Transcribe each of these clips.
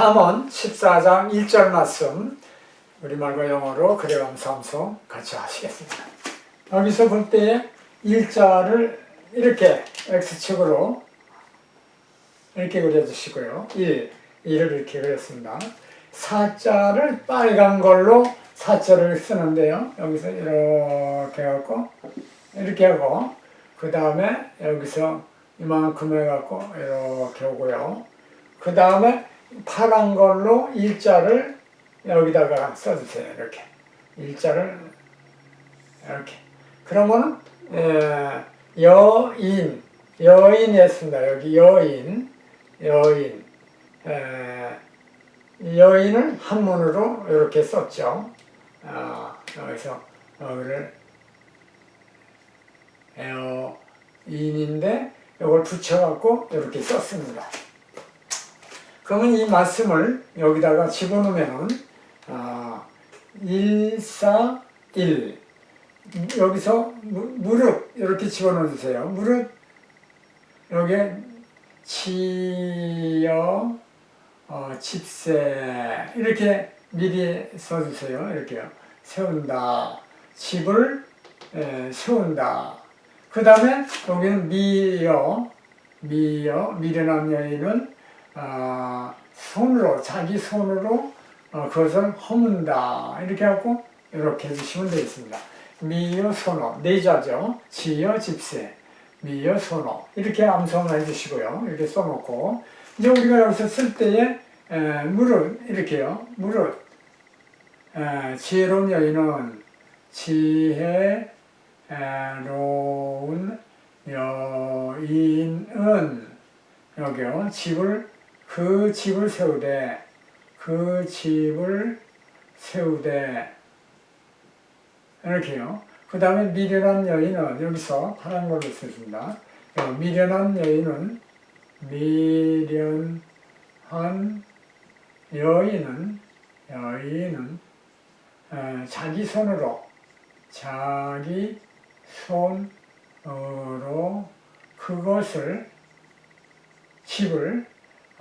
잠언 14장 1절 말씀 우리말과 영어로 그래감 삼성 같이 하시겠습니다. 여기서 볼 때 일자를 이렇게 X축으로 이렇게 그려주시고요. 1, 1을 이렇게 그렸습니다. 사자를 빨간 걸로 사자를 쓰는데요. 여기서 이렇게 해갖고 이렇게 하고 그 다음에 여기서 이만큼 해갖고 이렇게 오고요. 그 다음에 파란 걸로 일자를 여기다가 써주세요. 이렇게 일자를 이렇게 그러면은 에, 여인 여인이 했습니다. 여기 여인 여인 에, 여인을 한문으로 이렇게 썼죠. 아, 여기서 여기를 여인인데 이걸 붙여갖고 이렇게 썼습니다. 그러면 이 말씀을 여기다가 집어넣으면은 아, 1, 4, 1 여기서 무, 무릇 이렇게 집어넣어 주세요. 무릇 여기에 치여 어, 집세 이렇게 미리 써주세요. 이렇게요. 세운다. 집을 에, 세운다. 그 다음에 여기는 미여 미여 미련한 여인은 아, 손으로 자기 손으로 어, 그것을 허문다 이렇게 하고 이렇게 해주시면 되겠습니다. 미여 손어 네자죠. 지여 집세 미여 손어 이렇게 암송을 해주시고요. 이렇게 써놓고 이제 우리가 여기서 쓸 때에 에, 무릇 이렇게요. 무릇 에, 지혜로운 여인은 지혜로운 여인은 여기요 집을 그 집을 세우되 그 집을 세우되 이렇게요. 그 다음에 미련한 여인은 여기서 파란 걸로 쓰습니다. 어, 미련한 여인은 미련한 여인은 여인은 어, 자기 손으로 자기 손으로 그것을 집을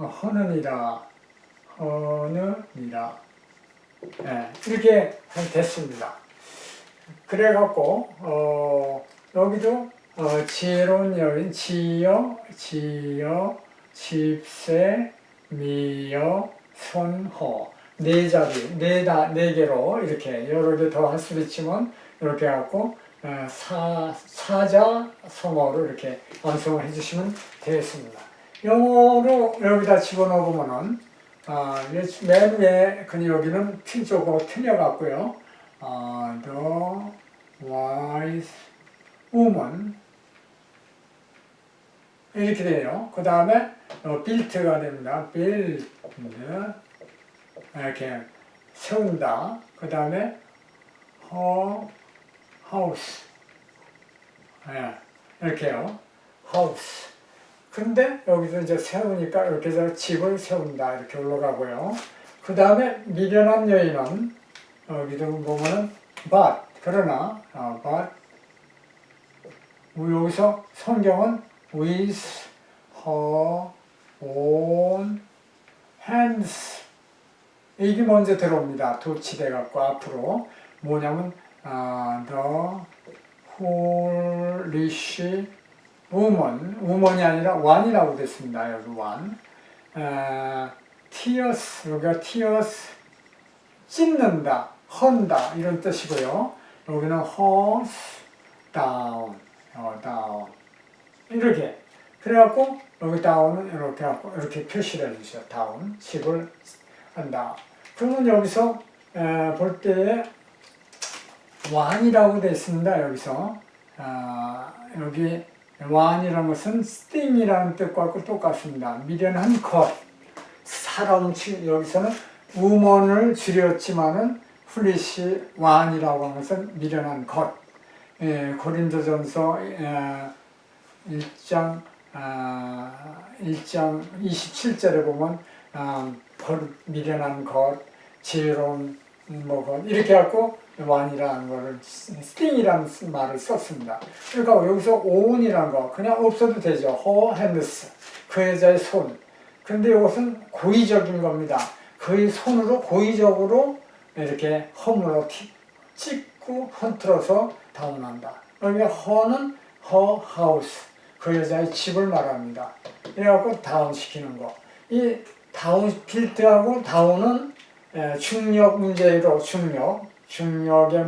허느니라 허느니라 예, 이렇게 됐습니다. 그래갖고 어, 여기도 어, 지혜로운 여인 지여 지여 집세 미여 손호 네 자리 네다 네 개로 이렇게 여러 개 더 할 수도 있지만 이렇게 해갖고 어, 사 사자 성어로 이렇게 완성을 해주시면 되겠습니다. 영어로 여기다 집어넣어 보면은 아, 맨 위에 그 여기는 티 쪽으로 틀려갖고요. 아, the wise woman 이렇게 돼요. 그 다음에 어, built가 됩니다. build 이렇게 세운다. 그 다음에 her house 예, 이렇게요. 근데 여기서 이제 세우니까 이렇게 해서 집을 세운다. 이렇게 올라가고요. 그 다음에 미련한 여인은 여기도 보면은 but 그러나 어, but 여기서 성경은 with her own hands. 이게 먼저 들어옵니다. 도치돼 갖고 앞으로. 뭐냐면 아, the foolish woman, woman이 아니라 one이라고 됐습니다. 여기 one. 아, tears, 여기가 tears, 찢는다, 헌다 이런 뜻이고요. 여기는 horse down, 어, down 이렇게. 그래갖고 여기 down은 이렇게 하고 이렇게 표시를 해주세요. down, 집을 한다. 그러면 여기서 에, 볼 때에 one이라고 되어 있습니다. 여기서 아, 여기 완이라는 것은 sting이라는 뜻과 똑같습니다. 미련한 것. 사람, 여기서는 우먼을 줄였지만은 플리시 완이라고 하는 것은 미련한 것. 예, 고린도전서 예, 1장 아, 1장 27절에 보면 아, 것, 미련한 것, 지혜로운 뭐 것, 이렇게 갖고 완이라는 거를 스팅이라는 말을 썼습니다. 그러니까 여기서 오운이라는 거 그냥 없어도 되죠. 허 핸드스 그 여자의 손. 그런데 이것은 고의적인 겁니다. 거의 손으로 고의적으로 이렇게 티- 찍고 흔들어서 다운한다. 여기 허는 허 하우스 그 여자의 집을 말합니다. 이래갖고 다운 시키는 거. 이 다운 필드하고 다운은 에, 중력 문제로 중력 중력의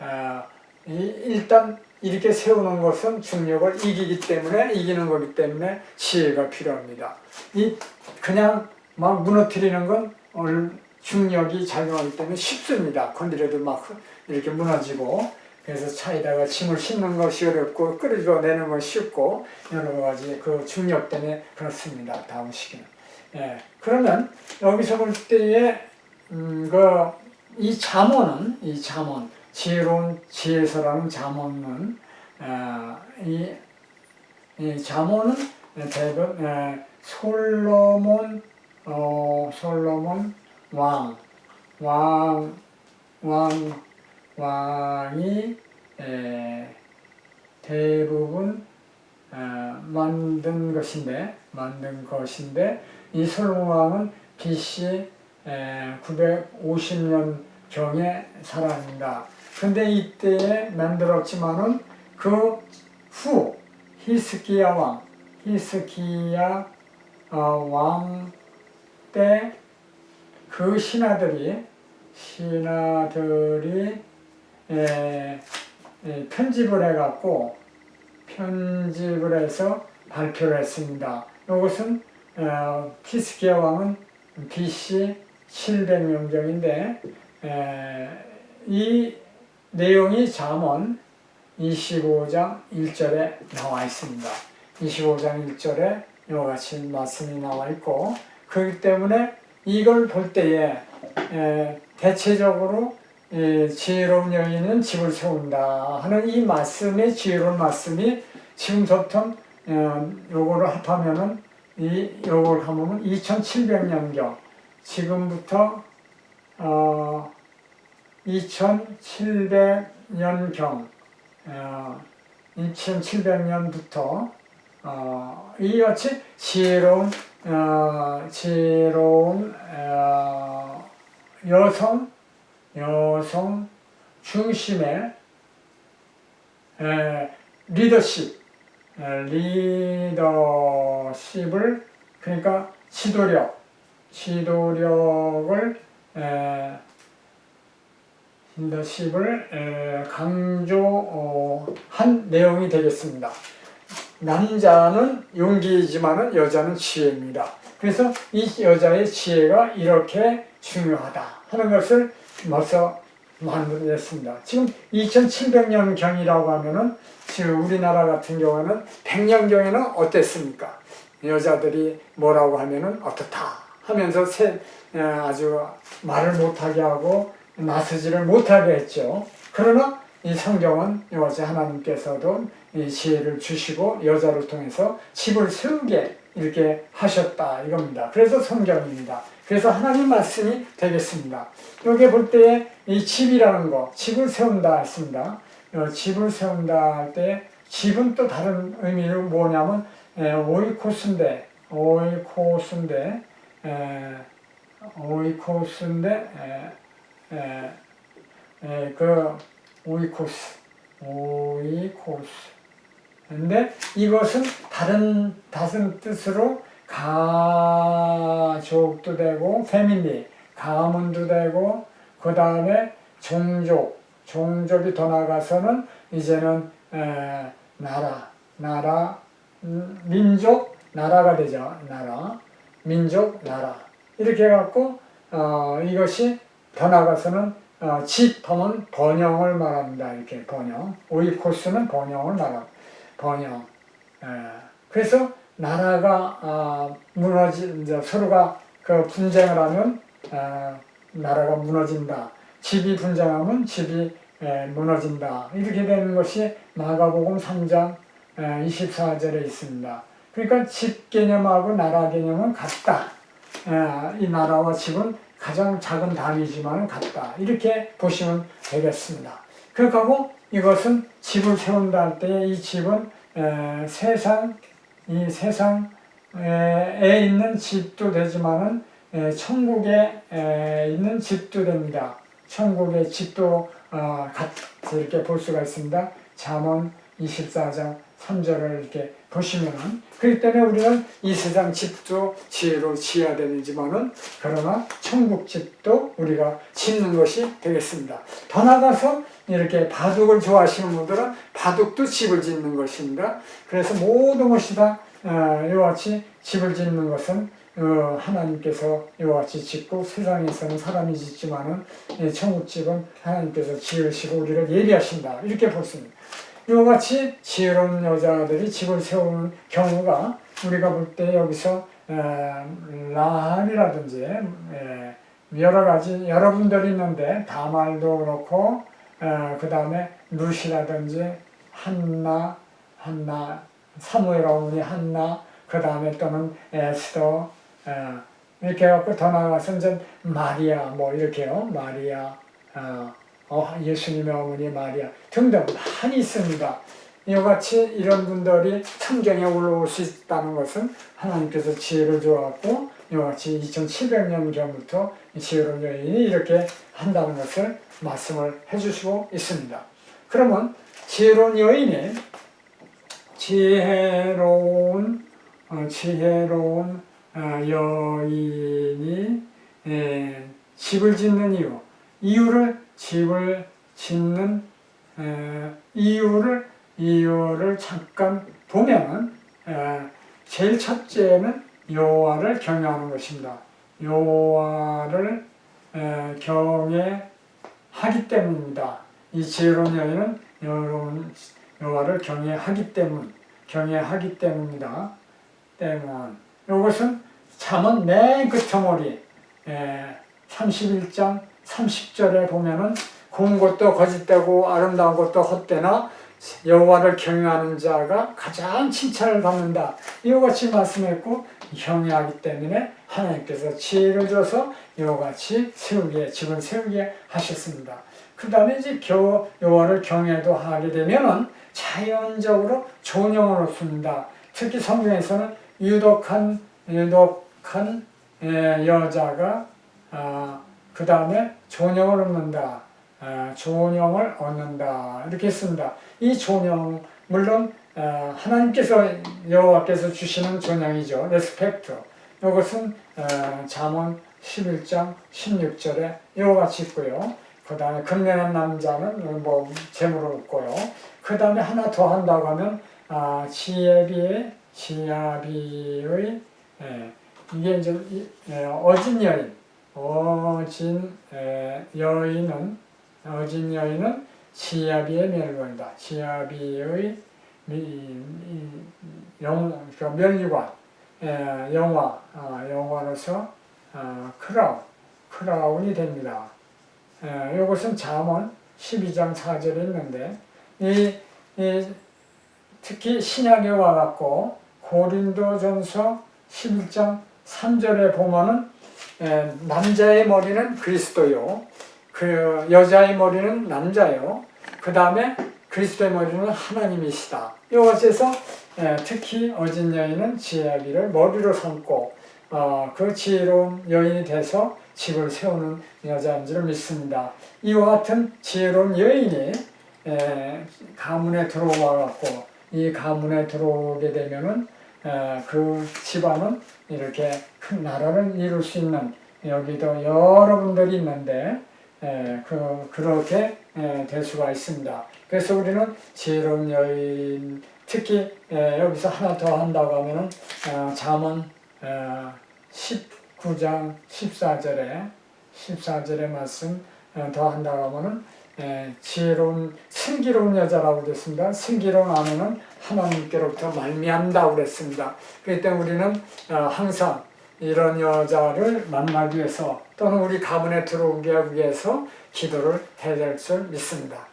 어, 이, 일단 이렇게 세우는 것은 중력을 이기기 때문에 이기는 거기 때문에 지혜가 필요합니다. 이 그냥 막 무너뜨리는 건 중력이 작용하기 때문에 쉽습니다. 건드려도 막 이렇게 무너지고 그래서 차에다가 짐을 싣는 것이 어렵고 끌어내는 것이 쉽고 여러 가지 그 중력 때문에 그렇습니다. 다음 시기는. 예. 그러면 여기서 볼 때에 음, 그 이 잠언은 이 잠언 지혜로운 지혜서라는 잠언은 아, 이, 이 잠언은 에, 솔로몬 어, 솔로몬 왕, 왕, 왕, 왕이 에, 대부분 어, 만든 것인데 만든 것인데 이 솔로몬 왕은 BC 950년 경의 사람입니다. 근데 이때에 만들었지만은 그 후 히스기야 왕, 히스기야 어, 왕때 그 신하들이 신하들이 에, 에, 편집을 해갖고 편집을 해서 발표를 했습니다. 이것은 어, 히스기야 왕은 BC 700년경인데 이 내용이 잠언 25장 1절에 나와 있습니다. 25장 1절에 이와 같이 말씀이 나와 있고 그렇기 때문에 이걸 볼 때에 에, 대체적으로 에, 지혜로운 여인은 집을 세운다 하는 이 말씀의 지혜로운 말씀이 지금부터 어, 요거를 합하면은 이 요걸 하면은 2700년경 지금부터 어 2700년경 어, 2700년부터 어, 이같이 지혜로운 어, 지혜로운 어, 여성 여성 중심의 에, 리더십 에, 리더십을 그러니까 지도력 지도력을 에, 리더십을 에, 강조한 내용이 되겠습니다. 남자는 용기이지만은 여자는 지혜입니다. 그래서 이 여자의 지혜가 이렇게 중요하다 하는 것을 벌써 만들어냈습니다. 지금 2700년 경이라고 하면은 지금 우리나라 같은 경우는 100년 경에는 어땠습니까? 여자들이 뭐라고 하면은 어떻다 하면서 세, 에, 아주 말을 못하게 하고 나서지를 못하게 했죠. 그러나 이 성경은 이것이 하나님께서도 이 지혜를 주시고 여자를 통해서 집을 세우게 이렇게 하셨다 이겁니다. 그래서 성경입니다. 그래서 하나님 말씀이 되겠습니다. 여기 볼때이 집이라는 거, 집을 세운다 했습니다. 어, 집을 세운다 할 때 집은 또 다른 의미로 뭐냐면 에, 오이코스인데 오이코스인데 에, 오이코스인데 에, 에, 에, 그 오이코스 오이코스 근데 이것은 다른 다른 뜻으로 가족도 되고 패밀리 가문도 되고 그 다음에 종족 종족이 더 나가서는 이제는 에, 나라 나라 음, 민족 나라가 되죠 나라 민족 나라 이렇게 해갖고 어, 이것이 더 나가서는 어, 집 하면 번영을 말합니다 이렇게 번영 오이코스는 번영을 말합니다 번영 에, 그래서 나라가 아, 무너지 이제 서로가 그 분쟁을 하면 아, 나라가 무너진다. 집이 분쟁하면 집이 에, 무너진다. 이렇게 되는 것이 마가복음 3장 에, 24절에 있습니다. 그러니까 집 개념하고 나라 개념은 같다. 에, 이 나라와 집은 가장 작은 단위지만 같다. 이렇게 보시면 되겠습니다. 그렇게 하고 이것은 집을 세운다 할 때 이 집은 에, 세상 이 세상 에, 에 있는 집도 되지만은 에, 천국에 에, 있는 집도 됩니다. 천국의 집도 어, 같이 이렇게 볼 수가 있습니다. 잠언 24장 3절을 이렇게 보시면은 그렇기 때문에 우리는 이 세상 집도 지혜로 지어야 되는지만은 그러나 천국 집도 우리가 짓는 것이 되겠습니다. 더 나아가서 이렇게 바둑을 좋아하시는 분들은 바둑도 집을 짓는 것입니다. 그래서 모든 것이 다 어, 이와 같이 집을 짓는 것은 어, 하나님께서 이와 같이 짓고 세상에서는 사람이 짓지만은 이 천국집은 하나님께서 지으시고 우리를 예비하신다 이렇게 볼수 있습니다. 이와 같이 지혜로운 여자들이 집을 세우는 경우가 우리가 볼 때 여기서 에, 여러 가지 여러 분들이 있는데 다말도 그렇고 그 다음에 룻이라든지 한나 한나 사무엘 어머니 한나 그 다음에 또는 에스더 어, 이렇게 해갖고 더 나아가서 이제 마리아 뭐 이렇게요. 마리아 어, 어, 예수님의 어머니 마리아 등등 많이 있습니다. 이와 같이 이런 분들이 성경에 올라올 수 있다는 것은 하나님께서 지혜를 주었고 이와 같이 2700년 전부터 지혜로운 여인이 이렇게 한다는 것을 말씀을 해주시고 있습니다. 그러면 지혜로운 여인이 지혜로운 어, 지혜로운 어, 여인이 에, 집을 짓는 이유 이유를 집을 짓는 에, 이유를 이유를 잠깐 보면은 에, 제일 첫째는 여호와를 경외하는 것입니다. 여호와를 에, 경외하기 때문입니다. 이 지혜로운 여인은 여호와를 경외하기 때문, 경외하기 때문입니다. 때문. 이것은 잠언 맨 끝머리 31장 30절에 보면은 고운 것도 거짓되고 아름다운 것도 헛되나 여호와를 경외하는 자가 가장 칭찬을 받는다. 이와 같이 말씀했고 경외하기 때문에 하나님께서 지혜를 줘서 이와 같이 세우게 집을 세우게 하셨습니다. 그 다음에 이제 겨, 여호와를 경외도 하게 되면은 자연적으로 존영을 얻습니다. 특히 성경에서는 유독한 유독한 예, 여자가 아, 그 다음에 존영을 얻는다. 아, 존영을 얻는다. 이렇게 했습니다. 이 존영 물론 아, 하나님께서 여호와께서 주시는 존영이죠. 레스펙트. 이것은 아, 잠언 11장 16절에 이와 같이 있고요. 그 다음에 금내는 남자는 뭐 재물을 얻고요. 그 다음에 하나 더 한다고 하면 아, 지혜비의 지아비의 예, 이게 이제 이, 예, 어진 여인 어진 예, 여인은 어진 여인은 지아비의 멸관이다. 지아비의 미, 미, 영, 그 멸관 예, 영화 아, 영화로서 아, 크라운 크라운이 됩니다. 예, 이것은 잠언 12장 4절에 있는데 이, 이 특히 신약에 와갖고 고린도전서 11장 3절에 보면은 에, 남자의 머리는 그리스도요. 그 여자의 머리는 남자요. 그 다음에 그리스도의 머리는 하나님이시다. 이것에서 에, 특히 어진 여인은 지혜비를 머리로 삼고 어, 그 지혜로운 여인이 돼서 집을 세우는 여자인 줄 믿습니다. 이와 같은 지혜로운 여인이 에, 가문에 들어와 갖고 이 가문에 들어오게 되면은 에, 그 집안은 이렇게 큰 나라를 이룰 수 있는 여기도 여러 분들이 있는데 에, 그 그렇게 에, 될 수가 있습니다. 그래서 우리는 지혜로운 여인 특히 에, 여기서 하나 더 한다고 하면은 어, 잠언 어, 19장 14절에 14절의 말씀 어, 더 한다고 하면은 에, 지혜로운 슬기로운 여자라고 그랬습니다. 슬기로운 아내는 하나님께로부터 말미암다고 그랬습니다. 때문에 우리는 어, 항상 이런 여자를 만나기 위해서 또는 우리 가문에 들어오기 위해서 기도를 해야 될 줄 믿습니다.